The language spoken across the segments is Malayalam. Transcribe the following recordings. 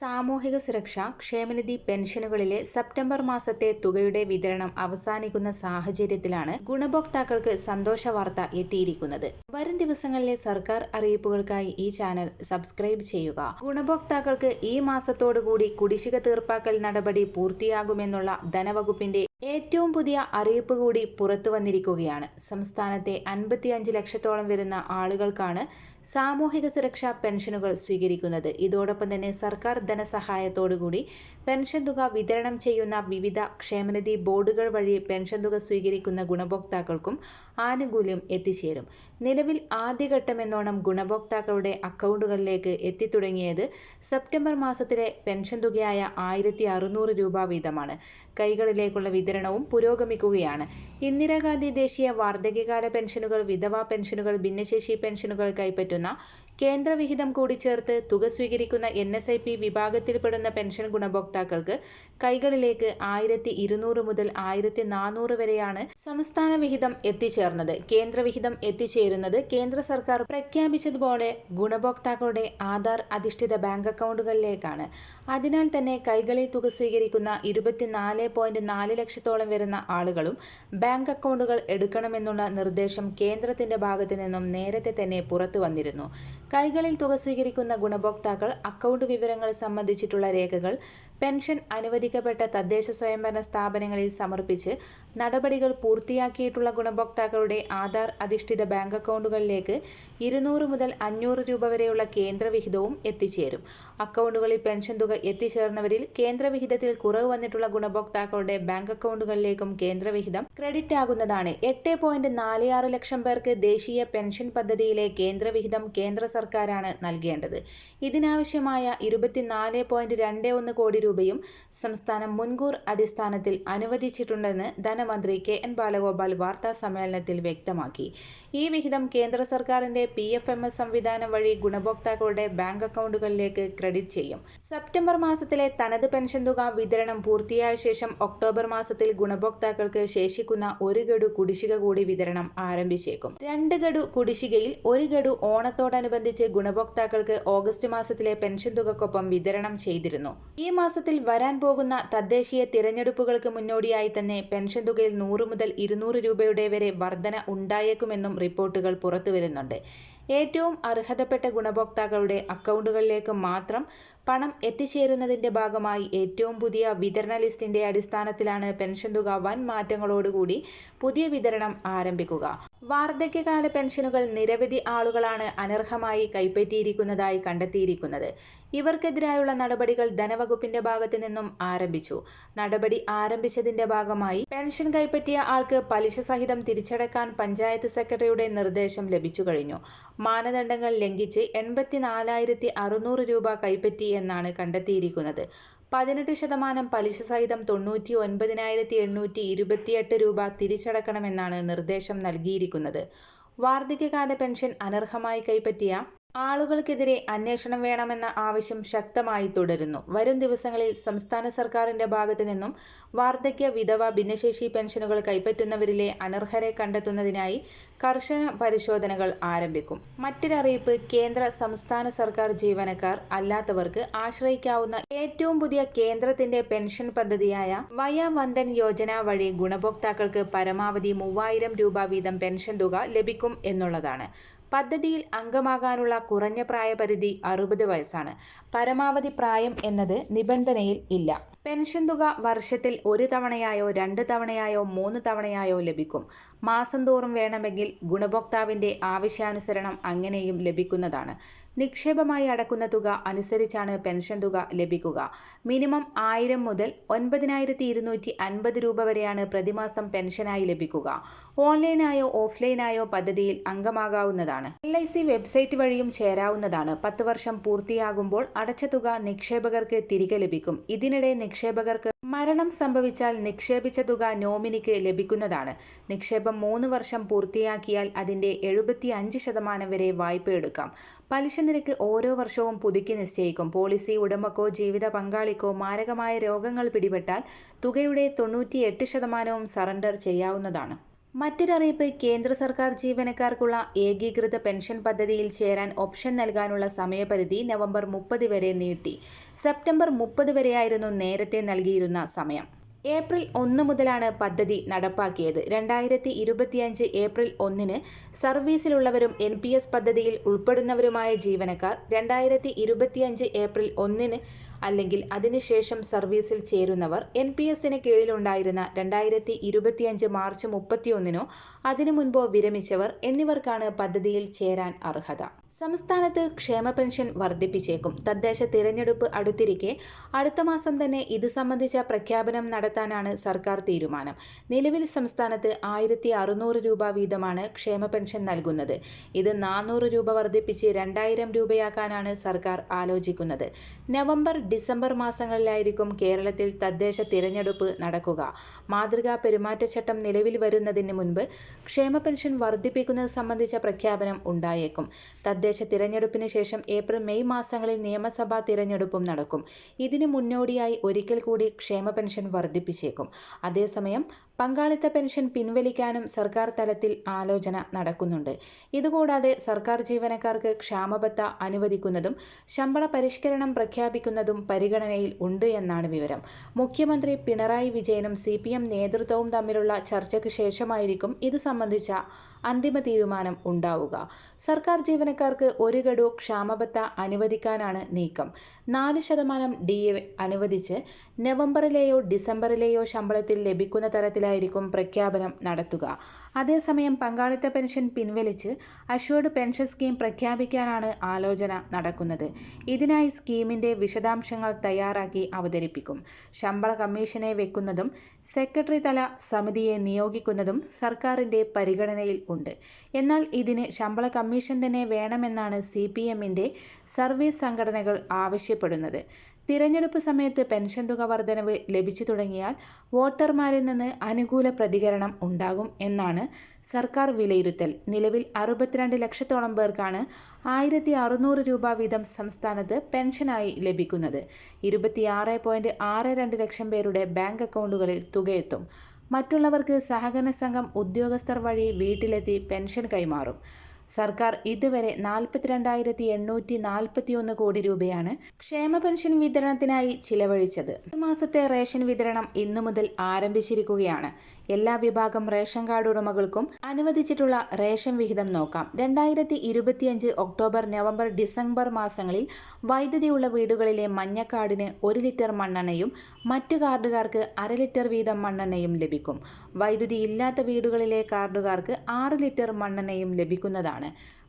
സാമൂഹിക സുരക്ഷ ക്ഷേമനിധി പെൻഷനുകളിലെ സെപ്റ്റംബർ മാസത്തെ തുകയുടെ വിതരണം അവസാനിക്കുന്ന സാഹചര്യത്തിലാണ് ഗുണഭോക്താക്കൾക്ക് സന്തോഷ വാർത്ത എത്തിയിരിക്കുന്നത്. വരും ദിവസങ്ങളിലെ സർക്കാർ അറിയിപ്പുകൾക്കായി ഈ ചാനൽ സബ്സ്ക്രൈബ് ചെയ്യുക. ഗുണഭോക്താക്കൾക്ക് ഈ മാസത്തോടുകൂടി കുടിശ്ശിക തീർപ്പാക്കൽ നടപടി പൂർത്തിയാകുമെന്നുള്ള ധനവകുപ്പിന്റെ ഏറ്റവും പുതിയ അറിയിപ്പ് കൂടി പുറത്തു വന്നിരിക്കുകയാണ്. സംസ്ഥാനത്തെ അൻപത്തിയഞ്ച് ലക്ഷത്തോളം വരുന്ന ആളുകൾക്കാണ് സാമൂഹിക സുരക്ഷാ പെൻഷനുകൾ സ്വീകരിക്കുന്നത്. ഇതോടൊപ്പം തന്നെ സർക്കാർ ധനസഹായത്തോടുകൂടി പെൻഷൻ തുക വിതരണം ചെയ്യുന്ന വിവിധ ക്ഷേമനിധി ബോർഡുകൾ വഴി പെൻഷൻ തുക സ്വീകരിക്കുന്ന ഗുണഭോക്താക്കൾക്കും ആനുകൂല്യം എത്തിച്ചേരും. നിലവിൽ ആദ്യഘട്ടമെന്നോണം ഗുണഭോക്താക്കളുടെ അക്കൗണ്ടുകളിലേക്ക് എത്തിത്തുടങ്ങിയത് സെപ്റ്റംബർ മാസത്തിലെ പെൻഷൻ തുകയായ ആയിരത്തി രൂപ വീതമാണ്. കൈകളിലേക്കുള്ള വിതരണവും പുരോഗമിക്കുകയാണ്. ഇന്ദിരാഗാന്ധി ദേശീയ വാർദ്ധക്യകാല പെൻഷനുകൾ വിധവാ പെൻഷനുകൾ ഭിന്നശേഷി പെൻഷനുകൾ കൈപ്പറ്റുന്ന കേന്ദ്ര വിഹിതം കൂടി ചേർത്ത് തുക സ്വീകരിക്കുന്ന എൻ എസ് ഐ പി വിഭാഗത്തിൽപ്പെടുന്ന പെൻഷൻ ഗുണഭോക്താക്കൾക്ക് കൈകളിലേക്ക് ആയിരത്തി ഇരുന്നൂറ് മുതൽ ആയിരത്തി നാനൂറ് വരെയാണ് സംസ്ഥാന വിഹിതം എത്തിച്ചേർന്നത്. കേന്ദ്രവിഹിതം എത്തിച്ചേരുന്നത് കേന്ദ്ര സർക്കാർ പ്രഖ്യാപിച്ചതുപോലെ ഗുണഭോക്താക്കളുടെ ആധാർ അധിഷ്ഠിത ബാങ്ക് അക്കൗണ്ടുകളിലേക്കാണ്. അതിനാൽ തന്നെ കൈകളിൽ തുക സ്വീകരിക്കുന്ന ഇരുപത്തിനാല് പോയിന്റ് നാല് ലക്ഷത്തോളം വരുന്ന ആളുകളും ബാങ്ക് അക്കൗണ്ടുകൾ എടുക്കണമെന്നുള്ള നിർദ്ദേശം കേന്ദ്രത്തിന്റെ ഭാഗത്തു നിന്നും നേരത്തെ തന്നെ പുറത്തു വന്നിരുന്നു. കൈകളിൽ തുക സ്വീകരിക്കുന്ന ഗുണഭോക്താക്കൾ അക്കൗണ്ട് വിവരങ്ങൾ സംബന്ധിച്ചിട്ടുള്ള രേഖകൾ പെൻഷൻ അനുവദിക്കപ്പെട്ട തദ്ദേശ സ്വയംഭരണ സ്ഥാപനങ്ങളിൽ സമർപ്പിച്ച് നടപടികൾ പൂർത്തിയാക്കിയിട്ടുള്ള ഗുണഭോക്താക്കളുടെ ആധാർ അധിഷ്ഠിത ബാങ്ക് അക്കൗണ്ടുകളിലേക്ക് ഇരുന്നൂറ് മുതൽ അഞ്ഞൂറ് രൂപ വരെയുള്ള കേന്ദ്രവിഹിതവും എത്തിച്ചേരും. അക്കൗണ്ടുകളിൽ പെൻഷൻ തുക എത്തിച്ചേർന്നവരിൽ കേന്ദ്രവിഹിതത്തിൽ കുറവ് വന്നിട്ടുള്ള ഗുണഭോക്താക്കളുടെ ബാങ്ക് അക്കൗണ്ടുകളിലേക്കും കേന്ദ്രവിഹിതം ക്രെഡിറ്റ് ആകുന്നതാണ്. എട്ട് പോയിന്റ് നാല് ആറ് ലക്ഷം പേർക്ക് ദേശീയ പെൻഷൻ പദ്ധതിയിലെ കേന്ദ്രവിഹിതം കേന്ദ്ര സർക്കാരാണ് നൽകേണ്ടത്. ഇതിനാവശ്യമായ ഇരുപത്തിനാല് പോയിന്റ് രണ്ട് ഒന്ന് കോടി രൂപയും സംസ്ഥാനം മുൻകൂർ അടിസ്ഥാനത്തിൽ അനുവദിച്ചിട്ടുണ്ടെന്ന് ധനമന്ത്രി കെ എൻ ബാലഗോപാൽ വാർത്താ സമ്മേളനത്തിൽ വ്യക്തമാക്കി. ഈ വിഹിതം കേന്ദ്ര സർക്കാരിന്റെ പി എഫ് എം എസ് സംവിധാനം വഴി ഗുണഭോക്താക്കളുടെ ബാങ്ക് അക്കൗണ്ടുകളിലേക്ക് ക്രെഡിറ്റ് ചെയ്യും. സെപ്റ്റംബർ മാസത്തിലെ തനത് പെൻഷൻ തുക വിതരണം പൂർത്തിയായ ശേഷം ഒക്ടോബർ മാസത്തിൽ ഗുണഭോക്താക്കൾക്ക് ശേഷിക്കുന്ന ഒരു ഗഡു കുടിശ്ശിക കൂടി വിതരണം ആരംഭിച്ചേക്കും. രണ്ട് ഗഡു കുടിശ്ശികയിൽ ഒരു ഗഡു ഓണത്തോടനുബന്ധിച്ച് ഗുണഭോക്താക്കൾക്ക് ഓഗസ്റ്റ് മാസത്തിലെ പെൻഷൻ തുകക്കൊപ്പം വിതരണം ചെയ്തിരുന്നു. ഈ മാസത്തിൽ വരാൻ പോകുന്ന തദ്ദേശീയ തിരഞ്ഞെടുപ്പുകൾക്ക് മുന്നോടിയായി തന്നെ പെൻഷൻ തുകയിൽ നൂറ് മുതൽ ഇരുന്നൂറ് രൂപയുടെ വരെ വർധന ഉണ്ടായേക്കുമെന്നും റിപ്പോർട്ടുകൾ പുറത്തുവരുന്നുണ്ട്. ഏറ്റവും അർഹതപ്പെട്ട ഗുണഭോക്താക്കളുടെ അക്കൗണ്ടുകളിലേക്ക് മാത്രം പണം എത്തിച്ചേരുന്നതിന്റെ ഭാഗമായി ഏറ്റവും പുതിയ വിതരണ ലിസ്റ്റിന്റെ അടിസ്ഥാനത്തിലാണ് പെൻഷൻ തുക വൻ മാറ്റങ്ങളോടുകൂടി പുതിയ വിതരണം ആരംഭിക്കുക. വാർദ്ധക്യകാല പെൻഷനുകൾ നിരവധി ആളുകളാണ് അനർഹമായി കൈപ്പറ്റിയിരിക്കുന്നതായി കണ്ടെത്തിയിരിക്കുന്നത്. ഇവർക്കെതിരായുള്ള നടപടികൾ ധനവകുപ്പിന്റെ ഭാഗത്തു നിന്നും ആരംഭിച്ചു. നടപടി ആരംഭിച്ചതിന്റെ ഭാഗമായി പെൻഷൻ കൈപ്പറ്റിയ ആൾക്ക് പലിശ സഹിതം തിരിച്ചടക്കാൻ പഞ്ചായത്ത് സെക്രട്ടറിയുടെ നിർദ്ദേശം ലഭിച്ചു കഴിഞ്ഞു. മാനദണ്ഡങ്ങൾ ലംഘിച്ച് എൺപത്തിനാലായിരത്തി രൂപ കൈപ്പറ്റി എന്നാണ് കണ്ടെത്തിയിരിക്കുന്നത്. പതിനെട്ട് ശതമാനം പലിശ സഹിതം തൊണ്ണൂറ്റി ഒൻപതിനായിരത്തി എണ്ണൂറ്റി ഇരുപത്തിയെട്ട് രൂപ തിരിച്ചടക്കണമെന്നാണ് നിർദ്ദേശം നൽകിയിരിക്കുന്നത്. വാർദ്ധക്യകാല പെൻഷൻ അനർഹമായി കൈപ്പറ്റിയ ആളുകൾക്കെതിരെ അന്വേഷണം വേണമെന്ന ആവശ്യം ശക്തമായി തുടരുന്നു. വരും ദിവസങ്ങളിൽ സംസ്ഥാന സർക്കാരിന്റെ ഭാഗത്തു നിന്നും വാർദ്ധക്യ വിധവ ഭിന്നശേഷി പെൻഷനുകൾ കൈപ്പറ്റുന്നവരിലെ അനർഹരെ കണ്ടെത്തുന്നതിനായി കർശന പരിശോധനകൾ ആരംഭിക്കും. മറ്റൊരറിയിപ്പ് കേന്ദ്ര സംസ്ഥാന സർക്കാർ ജീവനക്കാർ അല്ലാത്തവർക്ക് ആശ്രയിക്കാവുന്ന ഏറ്റവും പുതിയ കേന്ദ്രത്തിന്റെ പെൻഷൻ പദ്ധതിയായ വയ വന്ദൻ യോജന വഴി ഗുണഭോക്താക്കൾക്ക് പരമാവധി മൂവായിരം രൂപ വീതം പെൻഷൻ തുക ലഭിക്കും എന്നുള്ളതാണ്. പദ്ധതിയിൽ അംഗമാകാനുള്ള കുറഞ്ഞ പ്രായപരിധി അറുപത് വയസ്സാണ്. പരമാവധി പ്രായം എന്നത് നിബന്ധനയിൽ ഇല്ല. പെൻഷൻ തുക വർഷത്തിൽ ഒരു തവണയായോ രണ്ട് തവണയായോ മൂന്ന് തവണയായോ ലഭിക്കും. മാസം തോറും വേണമെങ്കിൽ ഗുണഭോക്താവിന്റെ ആവശ്യാനുസരണം അങ്ങനെയും ലഭിക്കുന്നതാണ്. നിക്ഷേപമായി അടക്കുന്ന തുക അനുസരിച്ചാണ് പെൻഷൻ തുക ലഭിക്കുക. മിനിമം ആയിരം മുതൽ ഒൻപതിനായിരത്തി ഇരുന്നൂറ്റി അൻപത് രൂപ വരെയാണ് പ്രതിമാസം പെൻഷനായി ലഭിക്കുക. ഓൺലൈനായോ ഓഫ്ലൈനായോ പദ്ധതിയിൽ അംഗമാകാവുന്നതാണ്. എൽ ഐ സി വെബ്സൈറ്റ് വഴിയും ചേരാവുന്നതാണ്. പത്ത് വർഷം പൂർത്തിയാകുമ്പോൾ അടച്ച തുക നിക്ഷേപകർക്ക് തിരികെ ലഭിക്കും. ഇതിനിടെ നിക്ഷേപകർക്ക് മരണം സംഭവിച്ചാൽ നിക്ഷേപിച്ച തുക നോമിനിക്ക് ലഭിക്കുന്നതാണ്. നിക്ഷേപം മൂന്ന് വർഷം പൂർത്തിയാക്കിയാൽ അതിന്റെ എഴുപത്തി അഞ്ച് ശതമാനം വരെ വായ്പ എടുക്കാം പലിശ നിരക്ക് ഓരോ വർഷവും പുതുക്കി നിശ്ചയിക്കും. പോളിസി ഉടമക്കോ ജീവിത പങ്കാളിക്കോ മാരകമായ രോഗങ്ങൾ പിടിപെട്ടാൽ തുകയുടെ തൊണ്ണൂറ്റിയെട്ട് ശതമാനവും സറണ്ടർ ചെയ്യാവുന്നതാണ്. മറ്റൊരറിയിപ്പ് കേന്ദ്ര സർക്കാർ ജീവനക്കാർക്കുള്ള ഏകീകൃത പെൻഷൻ പദ്ധതിയിൽ ചേരാൻ ഓപ്ഷൻ നൽകാനുള്ള സമയപരിധി നവംബർ മുപ്പത് വരെ നീട്ടി. സെപ്റ്റംബർ മുപ്പത് വരെയായിരുന്നു നേരത്തെ നൽകിയിരുന്ന സമയം. ഏപ്രിൽ ഒന്ന് മുതലാണ് പദ്ധതി നടപ്പാക്കിയത്. രണ്ടായിരത്തി ഇരുപത്തിയഞ്ച് ഏപ്രിൽ ഒന്നിന് സർവീസിലുള്ളവരും എൻ പി എസ് പദ്ധതിയിൽ ഉൾപ്പെടുന്നവരുമായ ജീവനക്കാർ രണ്ടായിരത്തി ഇരുപത്തിയഞ്ച് ഏപ്രിൽ ഒന്നിന് അല്ലെങ്കിൽ അതിനുശേഷം സർവീസിൽ ചേരുന്നവർ എൻ പി എസിന് കീഴിലുണ്ടായിരുന്ന രണ്ടായിരത്തി ഇരുപത്തിയഞ്ച് മാർച്ച് മുപ്പത്തിയൊന്നിനോ അതിനു മുൻപോ വിരമിച്ചവർ എന്നിവർക്കാണ് പദ്ധതിയിൽ ചേരാൻ അർഹത. സംസ്ഥാനത്ത് ക്ഷേമ പെൻഷൻ വർദ്ധിപ്പിച്ചേക്കും. തദ്ദേശ തിരഞ്ഞെടുപ്പ് അടുത്തിരിക്കെ അടുത്ത മാസം തന്നെ ഇത് സംബന്ധിച്ച പ്രഖ്യാപനം നടത്താനാണ് സർക്കാർ തീരുമാനം. നിലവിൽ സംസ്ഥാനത്ത് ആയിരത്തി അറുന്നൂറ് രൂപ വീതമാണ് ക്ഷേമ പെൻഷൻ നൽകുന്നത്. ഇത് നാനൂറ് രൂപ വർദ്ധിപ്പിച്ച് രണ്ടായിരം രൂപയാക്കാനാണ് സർക്കാർ ആലോചിക്കുന്നത്. നവംബർ ഡിസംബർ മാസങ്ങളിലായിരിക്കും കേരളത്തിൽ തദ്ദേശ തിരഞ്ഞെടുപ്പ് നടക്കുക. മാതൃകാ പെരുമാറ്റച്ചട്ടം നിലവിൽ വരുന്നതിന് മുൻപ് ക്ഷേമ പെൻഷൻ വർദ്ധിപ്പിക്കുന്നത് സംബന്ധിച്ച പ്രഖ്യാപനം ഉണ്ടായേക്കും. തദ്ദേശ തിരഞ്ഞെടുപ്പിന് ശേഷം ഏപ്രിൽ മെയ് മാസങ്ങളിൽ നിയമസഭാ തിരഞ്ഞെടുപ്പും നടക്കും. ഇതിന് മുന്നോടിയായി ഒരിക്കൽ കൂടി ക്ഷേമ പെൻഷൻ വർദ്ധിപ്പിച്ചേക്കും. അതേസമയം പങ്കാളിത്ത പെൻഷൻ പിൻവലിക്കാനും സർക്കാർ തലത്തിൽ ആലോചന നടക്കുന്നുണ്ട്. ഇതുകൂടാതെ സർക്കാർ ജീവനക്കാർക്ക് ക്ഷാമബത്ത അനുവദിക്കുന്നതും ശമ്പള പരിഷ്കരണം പ്രഖ്യാപിക്കുന്നതും പരിഗണനയിൽ ഉണ്ട് എന്നാണ് വിവരം. മുഖ്യമന്ത്രി പിണറായി വിജയനും സി നേതൃത്വവും തമ്മിലുള്ള ചർച്ചയ്ക്ക് ശേഷമായിരിക്കും ഇത് സംബന്ധിച്ച അന്തിമ തീരുമാനം ഉണ്ടാവുക. സർക്കാർ ജീവനക്കാർക്ക് ഒരു ഗഡു ക്ഷാമബത്ത അനുവദിക്കാനാണ് നീക്കം. നാല് ശതമാനം ഡി എ അനുവദിച്ച് നവംബറിലെയോ ഡിസംബറിലെയോ ശമ്പളത്തിൽ ലഭിക്കുന്ന തരത്തിലായിരിക്കും പ്രഖ്യാപനം നടത്തുക. അതേസമയം പങ്കാളിത്ത പെൻഷൻ പിൻവലിച്ച് അഷ്വേർഡ് പെൻഷൻ സ്കീം പ്രഖ്യാപിക്കാനാണ് ആലോചന നടക്കുന്നത്. ഇതിനായി സ്കീമിന്റെ വിശദാംശങ്ങൾ തയ്യാറാക്കി അവതരിപ്പിക്കും. ശമ്പള കമ്മീഷനെ വെക്കുന്നതും സെക്രട്ടറി തല സമിതിയെ നിയോഗിക്കുന്നതും സർക്കാരിന്റെ പരിഗണനയിൽ ഉണ്ട്. എന്നാൽ ഇതിന് ശമ്പള കമ്മീഷൻ തന്നെ വേണമെന്നാണ് സി പി എമ്മിന്റെ സർവീസ് സംഘടനകൾ ആവശ്യപ്പെടുന്നത്. തിരഞ്ഞെടുപ്പ് സമയത്ത് പെൻഷൻ തുക വർധനവ് ലഭിച്ചു തുടങ്ങിയാൽ വോട്ടർമാരിൽ നിന്ന് അനുകൂല പ്രതികരണം ഉണ്ടാകും എന്നാണ് സർക്കാർ വിലയിരുത്തൽ. നിലവിൽ അറുപത്തിരണ്ട് ലക്ഷത്തോളം പേർക്കാണ് ആയിരത്തി അറുന്നൂറ് രൂപ വീതം സംസ്ഥാനത്ത് പെൻഷനായി ലഭിക്കുന്നത്. ഇരുപത്തിയാറ് പോയിന്റ് ആറ് രണ്ട് ലക്ഷം പേരുടെ ബാങ്ക് അക്കൗണ്ടുകളിൽ തുകയെത്തും. മറ്റുള്ളവർക്ക് സഹകരണ സംഘം ഉദ്യോഗസ്ഥർ വഴി വീട്ടിലെത്തി പെൻഷൻ കൈമാറും. സർക്കാർ ഇതുവരെ നാൽപ്പത്തിരണ്ടായിരത്തി എണ്ണൂറ്റി നാൽപ്പത്തിയൊന്ന് കോടി രൂപയാണ് ക്ഷേമ പെൻഷൻ വിതരണത്തിനായി ചിലവഴിച്ചത്. മാസത്തെ റേഷൻ വിതരണം ഇന്നു മുതൽ ആരംഭിച്ചിരിക്കുകയാണ്. എല്ലാ വിഭാഗം റേഷൻ കാർഡ് ഉടമകൾക്കും അനുവദിച്ചിട്ടുള്ള റേഷൻ വിഹിതം നോക്കാം. രണ്ടായിരത്തി ഇരുപത്തിയഞ്ച് ഒക്ടോബർ നവംബർ ഡിസംബർ മാസങ്ങളിൽ വൈദ്യുതിയുള്ള വീടുകളിലെ മഞ്ഞക്കാർഡിന് ഒരു ലിറ്റർ മണ്ണെണ്ണയും മറ്റു കാർഡുകാർക്ക് അര ലിറ്റർ വീതം മണ്ണെണ്ണയും ലഭിക്കും. വൈദ്യുതി ഇല്ലാത്ത വീടുകളിലെ കാർഡുകാർക്ക് ആറ് ലിറ്റർ മണ്ണെണ്ണയും ലഭിക്കുന്നതാണ്.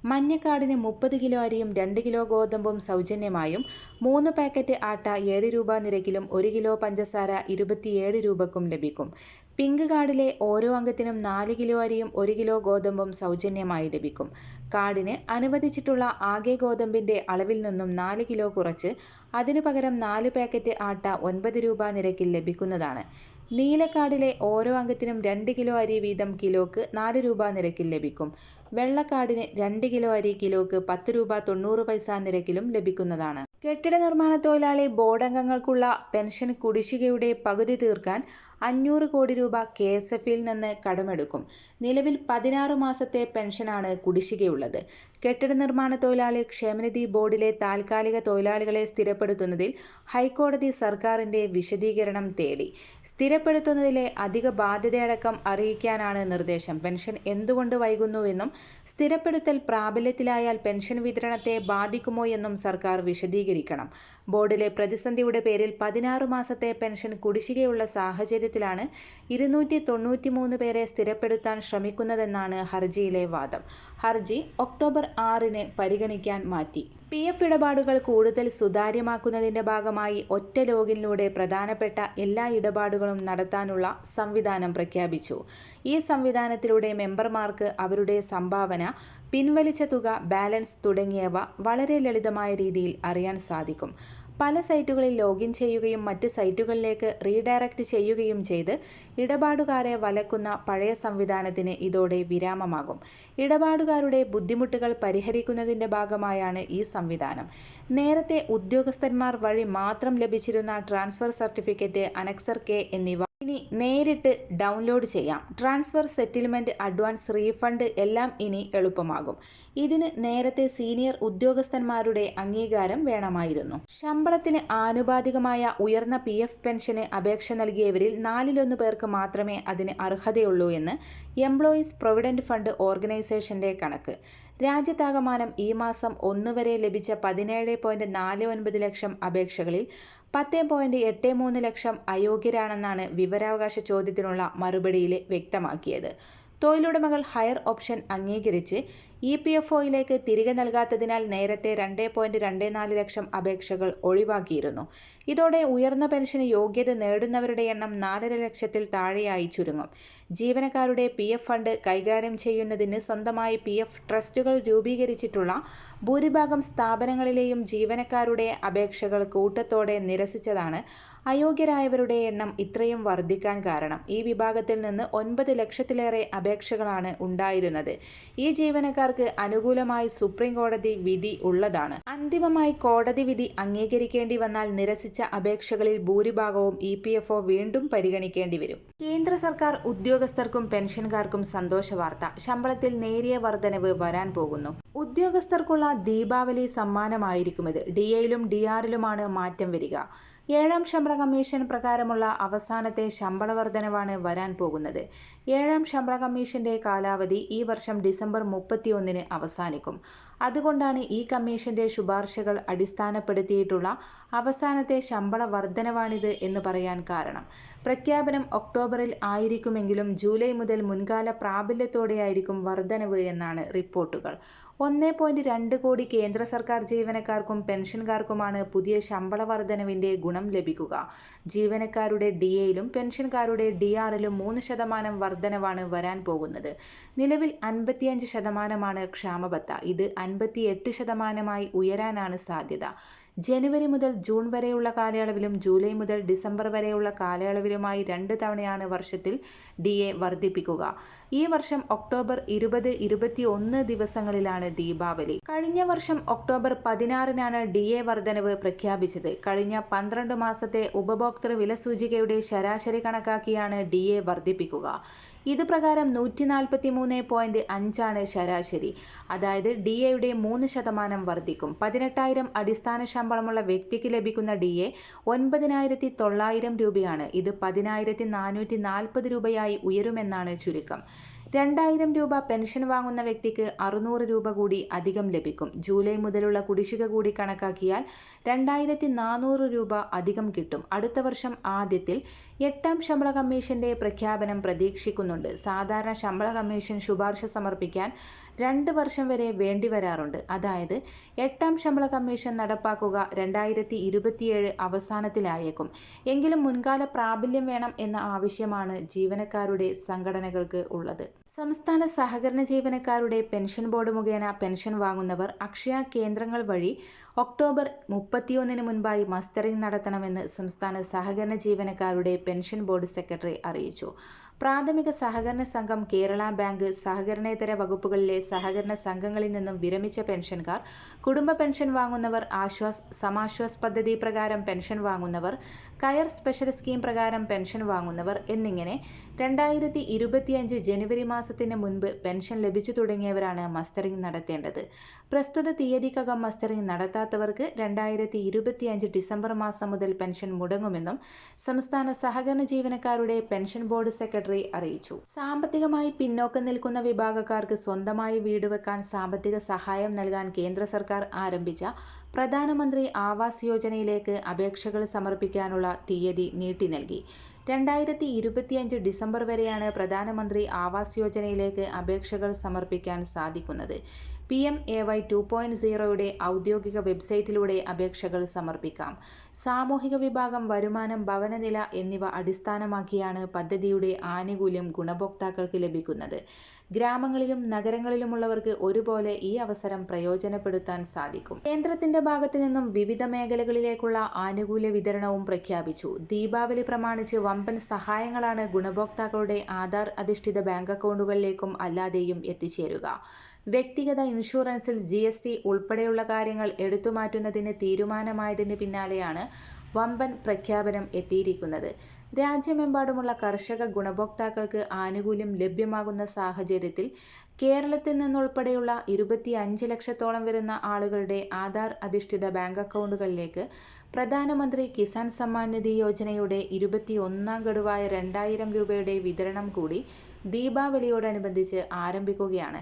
മഞ്ഞക്കാടിന് മുപ്പത് കിലോ അരിയും രണ്ട് കിലോ ഗോതമ്പും സൗജന്യമായും മൂന്ന് പാക്കറ്റ് ആട്ട ഏഴ് രൂപ നിരക്കിലും ഒരു കിലോ പഞ്ചസാര ഇരുപത്തിയേഴ് രൂപക്കും ലഭിക്കും. പിങ്ക് കാർഡിലെ ഓരോ അംഗത്തിനും നാല് കിലോ അരിയും ഒരു കിലോ ഗോതമ്പും സൗജന്യമായി ലഭിക്കും. കാർഡിന് അനുവദിച്ചിട്ടുള്ള ആകെ ഗോതമ്പിന്റെ അളവിൽ നിന്നും നാല് കിലോ കുറച്ച് അതിനു പകരം നാല് പാക്കറ്റ് ആട്ട ഒൻപത് രൂപ നിരക്കിൽ ലഭിക്കുന്നതാണ്. നീലക്കാർഡിലെ ഓരോ അംഗത്തിനും രണ്ട് കിലോ അരി വീതം കിലോക്ക് നാല് രൂപ നിരക്കിൽ ലഭിക്കും. വെള്ളക്കാർഡിന് രണ്ട് കിലോ അരി കിലോക്ക് പത്ത് രൂപ തൊണ്ണൂറ് പൈസ നിരക്കിലും ലഭിക്കുന്നതാണ്. കെട്ടിട നിർമ്മാണ തൊഴിലാളി ബോർഡംഗങ്ങൾക്കുള്ള പെൻഷൻ കുടിശ്ശികയുടെ പകുതി തീർക്കാൻ അഞ്ഞൂറ് കോടി രൂപ കെ എസ് എഫിൽ നിന്ന് കടമെടുക്കും. നിലവിൽ പതിനാറ് മാസത്തെ പെൻഷനാണ് കുടിശ്ശികയുള്ളത്. കെട്ടിട നിർമ്മാണ തൊഴിലാളി ക്ഷേമനിധി ബോർഡിലെ താൽക്കാലിക തൊഴിലാളികളെ സ്ഥിരപ്പെടുത്തുന്നതിൽ ഹൈക്കോടതി സർക്കാരിന്റെ വിശദീകരണം തേടി. സ്ഥിരപ്പെടുത്തുന്നതിലെ അധിക ബാധ്യതയടക്കം അറിയിക്കാനാണ് നിർദ്ദേശം. പെൻഷൻ എന്തുകൊണ്ട് വൈകുന്നുവെന്നും സ്ഥിരപ്പെടുത്തൽ പ്രാബല്യത്തിലായാൽ പെൻഷൻ വിതരണത്തെ ബാധിക്കുമോ എന്നും സർക്കാർ വിശദീകരിക്കണം. ബോർഡിലെ പ്രതിസന്ധിയുടെ പേരിൽ പതിനാറ് മാസത്തെ പെൻഷൻ കുടിശ്ശികയുള്ള സാഹചര്യത്തിലാണ് ഇരുന്നൂറ്റി തൊണ്ണൂറ്റി മൂന്ന് പേരെ സ്ഥിരപ്പെടുത്താൻ ശ്രമിക്കുന്നതെന്നാണ് ഹർജിയിലെ വാദം. ഹർജി ഒക്ടോബർ ആറിന് പരിഗണിക്കാൻ മാറ്റി. പി എഫ് ഇടപാടുകൾ കൂടുതൽ സുതാര്യമാക്കുന്നതിന്റെ ഭാഗമായി ഒറ്റ ലോഗിനിലൂടെ പ്രധാനപ്പെട്ട എല്ലാ ഇടപാടുകളും നടത്താനുള്ള സംവിധാനം പ്രഖ്യാപിച്ചു. ഈ സംവിധാനത്തിലൂടെ മെമ്പർമാർക്ക് അവരുടെ സംഭാവന പിൻവലിച്ച തുക ബാലൻസ് തുടങ്ങിയവ വളരെ ലളിതമായ രീതിയിൽ അറിയാൻ സാധിക്കും. പല സൈറ്റുകളിൽ ലോഗിൻ ചെയ്യുകയും മറ്റ് സൈറ്റുകളിലേക്ക് റീഡയറക്റ്റ് ചെയ്യുകയും ചെയ്ത് ഇടപാടുകാരെ വലക്കുന്ന പഴയ സംവിധാനത്തിന് ഇതോടെ വിരാമമാകും. ഇടപാടുകാരുടെ ബുദ്ധിമുട്ടുകൾ പരിഹരിക്കുന്നതിന്റെ ഭാഗമായാണ് ഈ സംവിധാനം. നേരത്തെ ഉദ്യോഗസ്ഥന്മാർ വഴി മാത്രം ലഭിച്ചിരുന്ന ട്രാൻസ്ഫർ സർട്ടിഫിക്കറ്റ് അനക്സർ കെ എന്നിവ ഇനി നേരിട്ട് ഡൗൺലോഡ് ചെയ്യാം. ട്രാൻസ്ഫർ സെറ്റിൽമെന്റ് അഡ്വാൻസ് റീഫണ്ട് എല്ലാം ഇനി എളുപ്പമാകും. ഇതിന് നേരത്തെ സീനിയർ ഉദ്യോഗസ്ഥന്മാരുടെ അംഗീകാരം വേണമായിരുന്നു. ശമ്പളത്തിന് ആനുപാതികമായ ഉയർന്ന പി എഫ് പെൻഷന് അപേക്ഷ നൽകിയവരിൽ നാലിലൊന്ന് പേർക്ക് മാത്രമേ അതിന് അർഹതയുള്ളൂ എന്ന് എംപ്ലോയീസ് പ്രൊവിഡന്റ് ഫണ്ട് ഓർഗനൈസേഷന്റെ കണക്ക്. രാജ്യത്താകമാനം ഈ മാസം ഒന്ന് വരെ ലഭിച്ച പതിനേഴ് പോയിന്റ് നാല് ഒൻപത് ലക്ഷം അപേക്ഷകളിൽ പത്ത് പോയിന്റ് എട്ട് മൂന്ന് ലക്ഷം അയോഗ്യരാണെന്നാണ് വിവരാവകാശ ചോദ്യത്തിനുള്ള മറുപടിയിൽ വ്യക്തമാക്കിയത്. തൊഴിലുടമകൾ ഹയർ ഓപ്ഷൻ അംഗീകരിച്ച് ഇ പി എഫ് ഒയിലേക്ക് തിരികെ നൽകാത്തതിനാൽ നേരത്തെ രണ്ട് പോയിന്റ് രണ്ട് നാല് ലക്ഷം അപേക്ഷകൾ ഒഴിവാക്കിയിരുന്നു. ഇതോടെ ഉയർന്ന പെൻഷന് യോഗ്യത നേടുന്നവരുടെ എണ്ണം നാലര ലക്ഷത്തിൽ താഴെയായി ചുരുങ്ങും. ജീവനക്കാരുടെ പി എഫ് ഫണ്ട് കൈകാര്യം ചെയ്യുന്നതിന് സ്വന്തമായി പി എഫ് ട്രസ്റ്റുകൾ രൂപീകരിച്ചിട്ടുള്ള ഭൂരിഭാഗം സ്ഥാപനങ്ങളിലെയും ജീവനക്കാരുടെ അപേക്ഷകൾ കൂട്ടത്തോടെ നിരസിച്ചതാണ് അയോഗ്യരായവരുടെ എണ്ണം ഇത്രയും വർദ്ധിക്കാൻ കാരണം ഈ വിഭാഗത്തിൽ നിന്ന് ഒൻപത് ലക്ഷത്തിലേറെ അപേക്ഷകളാണ് ഉണ്ടായിരുന്നത്. ഈ ജീവനക്കാർക്ക് അനുകൂലമായി സുപ്രീം കോടതി വിധി ഉള്ളതാണ്. അന്തിമമായി കോടതി വിധി അംഗീകരിക്കേണ്ടി വന്നാൽ നിരസിച്ച അപേക്ഷകളിൽ ഭൂരിഭാഗവും ഇ വീണ്ടും പരിഗണിക്കേണ്ടി വരും. കേന്ദ്ര സർക്കാർ ഉദ്യോഗസ്ഥർക്കും പെൻഷൻകാർക്കും സന്തോഷ വാർത്ത. ശമ്പളത്തിൽ നേരിയ വർധനവ് വരാൻ പോകുന്നു. ഉദ്യോഗസ്ഥർക്കുള്ള ദീപാവലി സമ്മാനമായിരിക്കും ഇത്. ഡി എയിലും ഡി ആറിലുമാണ് മാറ്റം വരിക. ഏഴാം ശമ്പള കമ്മീഷൻ പ്രകാരമുള്ള അവസാനത്തെ ശമ്പള വർധനവാണ് വരാൻ പോകുന്നത്. ഏഴാം ശമ്പള കമ്മീഷന്റെ കാലാവധി ഈ വർഷം ഡിസംബർ മുപ്പത്തിയൊന്നിന് അവസാനിക്കും. അതുകൊണ്ടാണ് ഈ കമ്മീഷന്റെ ശുപാർശകൾ അടിസ്ഥാനപ്പെടുത്തിയിട്ടുള്ള അവസാനത്തെ ശമ്പള വർധനവാണിത് എന്ന് പറയാൻ കാരണം. പ്രഖ്യാപനം ഒക്ടോബറിൽ ആയിരിക്കുമെങ്കിലും ജൂലൈ മുതൽ മുൻകാല പ്രാബല്യത്തോടെയായിരിക്കും വർധനവ് എന്നാണ് റിപ്പോർട്ടുകൾ. ഒന്ന് പോയിന്റ് രണ്ട് കോടി കേന്ദ്ര സർക്കാർ ജീവനക്കാർക്കും പെൻഷൻകാർക്കുമാണ് പുതിയ ശമ്പള വർധനവിന്റെ ഗുണം ലഭിക്കുക. ജീവനക്കാരുടെ ഡി എയിലും പെൻഷൻകാരുടെ ഡി ആറിലും മൂന്ന് ശതമാനം വർധനവാണ് വരാൻ പോകുന്നത്. നിലവിൽ അൻപത്തിയഞ്ച് ശതമാനമാണ് ക്ഷാമബത്ത. ഇത് അൻപത്തിയെട്ട് ശതമാനമായി ഉയരാനാണ് സാധ്യത. ജനുവരി മുതൽ ജൂൺ വരെയുള്ള കാലയളവിലും ജൂലൈ മുതൽ ഡിസംബർ വരെയുള്ള കാലയളവിലുമായി രണ്ട് തവണയാണ് വർഷത്തിൽ ഡി എ വർദ്ധിപ്പിക്കുക. ഈ വർഷം ഒക്ടോബർ ഇരുപത് ഇരുപത്തി ഒന്ന് ദിവസങ്ങളിലാണ് ദീപാവലി. കഴിഞ്ഞ വർഷം ഒക്ടോബർ പതിനാറിനാണ് ഡി എ വർധനവ് പ്രഖ്യാപിച്ചത്. കഴിഞ്ഞ പന്ത്രണ്ട് മാസത്തെ ഉപഭോക്തൃ വില സൂചികയുടെ ശരാശരി കണക്കാക്കിയാണ് ഡി എ വർദ്ധിപ്പിക്കുക. ഇത് പ്രകാരം നൂറ്റി നാൽപ്പത്തി മൂന്ന് പോയിന്റ് അഞ്ചാണ് ശരാശരി. അതായത് ഡി എയുടെ മൂന്ന് ശതമാനം വർദ്ധിക്കും. പതിനെട്ടായിരം അടിസ്ഥാന ശമ്പളമുള്ള വ്യക്തിക്ക് ലഭിക്കുന്ന ഡി എ ഒൻപതിനായിരത്തി തൊള്ളായിരം രൂപയാണ്. ഇത് പതിനായിരത്തി നാനൂറ്റി നാൽപ്പത് രൂപയായി ഉയരുമെന്നാണ് ചുരുക്കം. രണ്ടായിരം രൂപ പെൻഷൻ വാങ്ങുന്ന വ്യക്തിക്ക് അറുന്നൂറ് രൂപ കൂടി അധികം ലഭിക്കും. ജൂലൈ മുതലുള്ള കുടിശ്ശിക കൂടി കണക്കാക്കിയാൽ രണ്ടായിരത്തി നാനൂറ് രൂപ അധികം കിട്ടും. അടുത്ത വർഷം ആദ്യത്തിൽ എട്ടാം ശമ്പള കമ്മീഷന്റെ പ്രഖ്യാപനം പ്രതീക്ഷിക്കുന്നുണ്ട്. സാധാരണ ശമ്പള കമ്മീഷൻ ശുപാർശ സമർപ്പിക്കാൻ രണ്ട് വർഷം വരെ വേണ്ടി വരാറുണ്ട്. അതായത് എട്ടാം ശമ്പള കമ്മീഷൻ നടപ്പാക്കുക രണ്ടായിരത്തി ഇരുപത്തിയേഴ് അവസാനത്തിലായേക്കും. എങ്കിലും മുൻകാല പ്രാബല്യം വേണം എന്ന ആവശ്യമാണ് ജീവനക്കാരുടെ സംഘടനകൾക്ക് ഉള്ളത്. സംസ്ഥാന സഹകരണ ജീവനക്കാരുടെ പെൻഷൻ ബോർഡ് മുഖേന പെൻഷൻ വാങ്ങുന്നവർ അക്ഷയ കേന്ദ്രങ്ങൾ വഴി ഒക്ടോബർ മുപ്പത്തിയൊന്നിന് മുൻപായി മസ്റ്ററിംഗ് നടത്തണമെന്ന് സംസ്ഥാന സഹകരണ ജീവനക്കാരുടെ പെൻഷൻ ബോർഡ് സെക്രട്ടറി അറിയിച്ചു. പ്രാഥമിക സഹകരണ സംഘം കേരള ബാങ്ക് സഹകരണേതര വകുപ്പുകളിലെ സഹകരണ സംഘങ്ങളിൽ നിന്നും വിരമിച്ച പെൻഷൻകാർ കുടുംബ പെൻഷൻ വാങ്ങുന്നവർ ആശ്വാസ് സമാശ്വാസ് പദ്ധതി പ്രകാരം പെൻഷൻ വാങ്ങുന്നവർ കയർ സ്പെഷ്യൽ സ്കീം പ്രകാരം പെൻഷൻ വാങ്ങുന്നവർ എന്നിങ്ങനെ രണ്ടായിരത്തി ഇരുപത്തിയഞ്ച് ജനുവരി മാസത്തിന് മുൻപ് പെൻഷൻ ലഭിച്ചു തുടങ്ങിയവരാണ് മസ്റ്ററിംഗ് നടത്തേണ്ടത്. പ്രസ്തുത തീയതിക്കകം മസ്റ്ററിംഗ് നടത്താത്തവർക്ക് രണ്ടായിരത്തി ഇരുപത്തിയഞ്ച് ഡിസംബർ മാസം മുതൽ പെൻഷൻ മുടങ്ങുമെന്നും സംസ്ഥാന സഹകരണ ജീവനക്കാരുടെ പെൻഷൻ ബോർഡ് സെക്രട്ടറി അറിയിച്ചു. സാമ്പത്തികമായി പിന്നോക്കം നിൽക്കുന്ന വിഭാഗക്കാർക്ക് സ്വന്തമായി വീട് വെക്കാൻ സാമ്പത്തിക സഹായം നൽകാൻ കേന്ദ്ര സർക്കാർ ആരംഭിച്ച പ്രധാനമന്ത്രി ആവാസ് യോജനയിലേക്ക് അപേക്ഷകൾ സമർപ്പിക്കാനുള്ള തീയതി നീട്ടി നൽകി. രണ്ടായിരത്തി ഇരുപത്തിയഞ്ച് ഡിസംബർ വരെയാണ് പ്രധാനമന്ത്രി ആവാസ് യോജനയിലേക്ക് അപേക്ഷകൾ സമർപ്പിക്കാൻ സാധിക്കുന്നത്. P M A Y two point സീറോയുടെ ഔദ്യോഗിക വെബ്സൈറ്റിലൂടെ അപേക്ഷകൾ സമർപ്പിക്കാം. സാമൂഹിക വിഭാഗം വരുമാനം ഭവനനില എന്നിവ അടിസ്ഥാനമാക്കിയാണ് പദ്ധതിയുടെ ആനുകൂല്യം ഗുണഭോക്താക്കൾക്ക് ലഭിക്കുന്നത്. ഗ്രാമങ്ങളിലും നഗരങ്ങളിലുമുള്ളവർക്ക് ഒരുപോലെ ഈ അവസരം പ്രയോജനപ്പെടുത്താൻ സാധിക്കും. കേന്ദ്രത്തിന്റെ ഭാഗത്തു നിന്നും വിവിധ മേഖലകളിലേക്കുള്ള ആനുകൂല്യ വിതരണവും പ്രഖ്യാപിച്ചു. ദീപാവലി പ്രമാണിച്ച് വമ്പൻ സഹായങ്ങളാണ് ഗുണഭോക്താക്കളുടെ ആധാർ അധിഷ്ഠിത ബാങ്ക് അക്കൗണ്ടുകളിലേക്കും അല്ലാതെയും എത്തിച്ചേരുക. വ്യക്തിഗത ഇൻഷുറൻസിൽ ജി എസ് ടി ഉൾപ്പെടെയുള്ള കാര്യങ്ങൾ എടുത്തുമാറ്റുന്നതിന് തീരുമാനമായതിന് പിന്നാലെയാണ് വമ്പൻ പ്രഖ്യാപനം എത്തിയിരിക്കുന്നത്. രാജ്യമെമ്പാടുമുള്ള കർഷക ഗുണഭോക്താക്കൾക്ക് ആനുകൂല്യം ലഭ്യമാകുന്ന സാഹചര്യത്തിൽ കേരളത്തിൽ നിന്നുൾപ്പെടെയുള്ള ഇരുപത്തി അഞ്ച് ലക്ഷത്തോളം വരുന്ന ആളുകളുടെ ആധാർ അധിഷ്ഠിത ബാങ്ക് അക്കൗണ്ടുകളിലേക്ക് പ്രധാനമന്ത്രി കിസാൻ സമ്മാൻ നിധി യോജനയുടെ ഇരുപത്തി ഒന്നാം ഗഡുവായ രണ്ടായിരം രൂപയുടെ വിതരണം കൂടി ദീപാവലിയോടനുബന്ധിച്ച് ആരംഭിക്കുകയാണ്.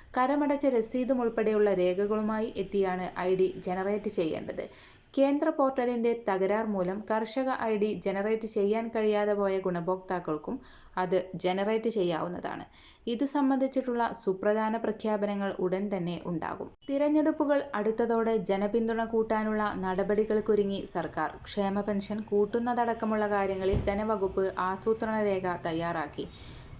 കരമടച്ച രസീതും ഉൾപ്പെടെയുള്ള രേഖകളുമായി എത്തിയാണ് ഐ ഡി ജനറേറ്റ് ചെയ്യേണ്ടത്. കേന്ദ്ര പോർട്ടലിന്റെ തകരാർ മൂലം കർഷക ഐ ഡി ജനറേറ്റ് ചെയ്യാൻ കഴിയാതെ പോയ ഗുണഭോക്താക്കൾക്കും അത് ജനറേറ്റ് ചെയ്യാവുന്നതാണ്. ഇത് സംബന്ധിച്ചിട്ടുള്ള സുപ്രധാന പ്രഖ്യാപനങ്ങൾ ഉടൻ തന്നെ ഉണ്ടാകും. തിരഞ്ഞെടുപ്പുകൾ അടുത്തതോടെ ജനപിന്തുണ കൂട്ടാനുള്ള നടപടികൾക്കൊരുങ്ങി സർക്കാർ ക്ഷേമ പെൻഷൻ കൂട്ടുന്നതടക്കമുള്ള കാര്യങ്ങളിൽ ധനവകുപ്പ് ആസൂത്രണ രേഖ തയ്യാറാക്കി.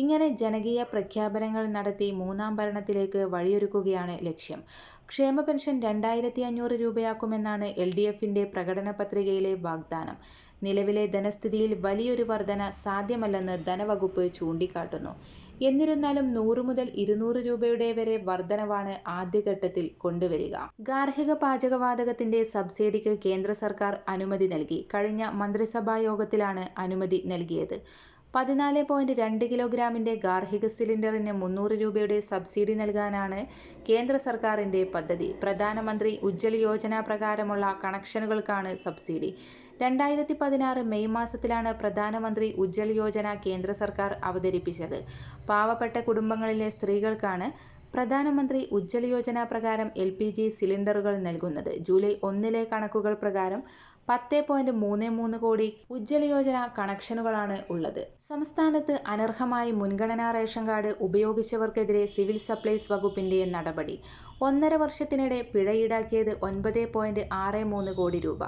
ഇങ്ങനെ ജനകീയ പ്രഖ്യാപനങ്ങൾ നടത്തി മൂന്നാം ഭരണത്തിലേക്ക് വഴിയൊരുക്കുകയാണ് ലക്ഷ്യം. ക്ഷേമ പെൻഷൻ രണ്ടായിരത്തി അഞ്ഞൂറ് രൂപയാക്കുമെന്നാണ് എൽ ഡി എഫിന്റെ പ്രകടന പത്രികയിലെ വാഗ്ദാനം. നിലവിലെ ധനസ്ഥിതിയിൽ വലിയൊരു വർധന സാധ്യമല്ലെന്ന് ധനവകുപ്പ് ചൂണ്ടിക്കാട്ടുന്നു. എന്നിരുന്നാലും നൂറ് മുതൽ ഇരുന്നൂറ് രൂപയുടെ വരെ വർധനവാണ് ആദ്യഘട്ടത്തിൽ കൊണ്ടുവരിക. ഗാർഹിക പാചകവാതകത്തിന്റെ സബ്സിഡിക്ക് കേന്ദ്ര സർക്കാർ അനുമതി നൽകി. കഴിഞ്ഞ മന്ത്രിസഭാ യോഗത്തിലാണ് അനുമതി നൽകിയത്. പതിനാല് പോയിന്റ് രണ്ട് കിലോഗ്രാമിന്റെ ഗാർഹിക സിലിണ്ടറിന് മുന്നൂറ് രൂപയുടെ സബ്സിഡി നൽകാനാണ് കേന്ദ്ര സർക്കാരിന്റെ പദ്ധതി. പ്രധാനമന്ത്രി ഉജ്ജ്വൽ യോജന പ്രകാരമുള്ള കണക്ഷനുകൾക്കാണ് സബ്സിഡി. രണ്ടായിരത്തി പതിനാറ് മെയ് മാസത്തിലാണ് പ്രധാനമന്ത്രി ഉജ്ജ്വൽ യോജന കേന്ദ്ര സർക്കാർ അവതരിപ്പിച്ചത്. പാവപ്പെട്ട കുടുംബങ്ങളിലെ സ്ത്രീകൾക്കാണ് പ്രധാനമന്ത്രി ഉജ്ജ്വൽ യോജന പ്രകാരം എൽ സിലിണ്ടറുകൾ നൽകുന്നത്. ജൂലൈ ഒന്നിലെ കണക്കുകൾ പ്രകാരം പത്ത് പോയിന്റ് മൂന്ന് മൂന്ന് കോടി ഉജ്ജ്വല യോജന കണക്ഷനുകളാണ് ഉള്ളത്. സംസ്ഥാനത്ത് അനർഹമായി മുൻഗണനാ റേഷൻ കാർഡ് ഉപയോഗിച്ചവർക്കെതിരെ സിവിൽ സപ്ലൈസ് വകുപ്പിന്റെ നടപടി. ഒന്നര വർഷത്തിനിടെ പിഴ ഈടാക്കിയത് ഒൻപത് പോയിന്റ് ആറ് മൂന്ന് കോടി രൂപ.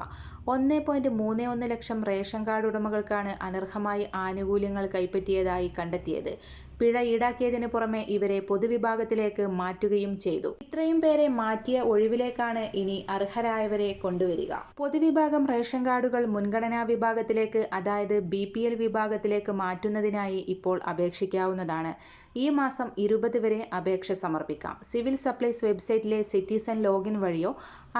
ഒന്ന് പോയിന്റ് മൂന്ന് ഒന്ന് ലക്ഷം റേഷൻ കാർഡ് ഉടമകൾക്കാണ് അനർഹമായി ആനുകൂല്യങ്ങൾ കൈപ്പറ്റിയതായി കണ്ടെത്തിയത്. പിഴ ഈടാക്കിയതിന് പുറമെ ഇവരെ പൊതുവിഭാഗത്തിലേക്ക് മാറ്റുകയും ചെയ്തു. ഇത്രയും പേരെ മാറ്റിയ ഒഴിവിലേക്കാണ് ഇനി അർഹരായവരെ കൊണ്ടുവരിക. പൊതുവിഭാഗം റേഷൻ കാർഡുകൾ മുൻഗണനാ വിഭാഗത്തിലേക്ക് അതായത് ബി പി എൽ വിഭാഗത്തിലേക്ക് മാറ്റുന്നതിനായി ഇപ്പോൾ അപേക്ഷിക്കാവുന്നതാണ്. ഈ മാസം ഇരുപത് വരെ അപേക്ഷ സമർപ്പിക്കാം. സിവിൽ സപ്ലൈസ് വെബ്സൈറ്റിലെ സിറ്റിസൺ ലോഗിൻ വഴിയോ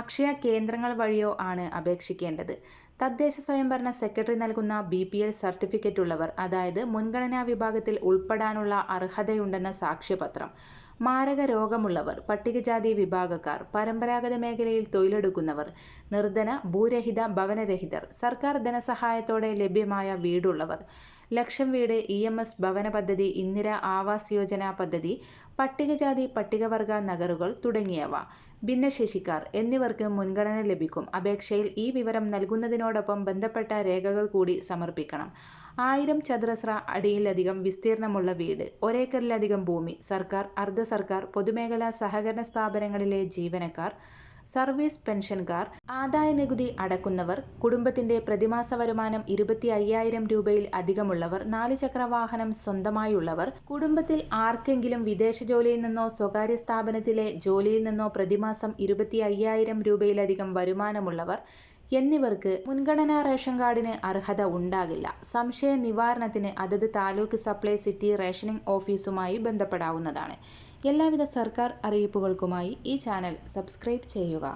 അക്ഷയ കേന്ദ്രങ്ങൾ വഴിയോ ആണ് അപേക്ഷിക്കേണ്ടത്. തദ്ദേശ സ്വയംഭരണ സെക്രട്ടറി നൽകുന്ന ബി പി എൽ സർട്ടിഫിക്കറ്റ് ഉള്ളവർ അതായത് മുൻഗണനാ വിഭാഗത്തിൽ ഉൾപ്പെടാനുള്ള അർഹതയുണ്ടെന്ന സാക്ഷ്യപത്രം മാരക രോഗമുള്ളവർ പട്ടികജാതി വിഭാഗക്കാർ പരമ്പരാഗത മേഖലയിൽ തൊഴിലെടുക്കുന്നവർ നിർധന ഭൂരഹിത ഭവനരഹിതർ സർക്കാർ ധനസഹായത്തോടെ ലഭ്യമായ വീടുള്ളവർ ലക്ഷം വീട് ഇ എം എസ് ഭവന പദ്ധതി ഇന്ദിര ആവാസ് യോജന പദ്ധതി പട്ടികജാതി പട്ടികവർഗ നഗറുകൾ തുടങ്ങിയവ. ഭിന്നശേഷിക്കാർ എന്നിവർക്ക് മുൻഗണന ലഭിക്കും. അപേക്ഷയിൽ ഈ വിവരം നൽകുന്നതിനോടൊപ്പം ബന്ധപ്പെട്ട രേഖകൾ കൂടി സമർപ്പിക്കണം. ആയിരം ചതുരശ്ര അടിയിലധികം വിസ്തീർണമുള്ള വീട് ഒരേക്കറിലധികം ഭൂമി സർക്കാർ അർദ്ധ സർക്കാർ പൊതുമേഖലാ സഹകരണ സ്ഥാപനങ്ങളിലെ ജീവനക്കാർ സർവീസ് പെൻഷൻകാർ ആദായ നികുതി അടക്കുന്നവർ കുടുംബത്തിന്റെ പ്രതിമാസ വരുമാനം ഇരുപത്തി അയ്യായിരം രൂപയിൽ അധികമുള്ളവർ നാല് ചക്ര വാഹനം സ്വന്തമായുള്ളവർ കുടുംബത്തിൽ ആർക്കെങ്കിലും വിദേശ ജോലിയിൽ നിന്നോ സ്വകാര്യ സ്ഥാപനത്തിലെ ജോലിയിൽ നിന്നോ പ്രതിമാസം ഇരുപത്തി അയ്യായിരം രൂപയിലധികം വരുമാനമുള്ളവർ എന്നിവർക്ക് മുൻഗണനാ റേഷൻ കാർഡിന് അർഹത ഉണ്ടാകില്ല. സംശയ നിവാരണത്തിന് അതത് താലൂക്ക് സപ്ലൈ സിറ്റി റേഷനിംഗ് ഓഫീസുമായി ബന്ധപ്പെടാവുന്നതാണ്. എല്ലാവിധ സർക്കാർ അറിയിപ്പുകൾക്കുമായി ഈ ചാനൽ സബ്സ്ക്രൈബ് ചെയ്യുക.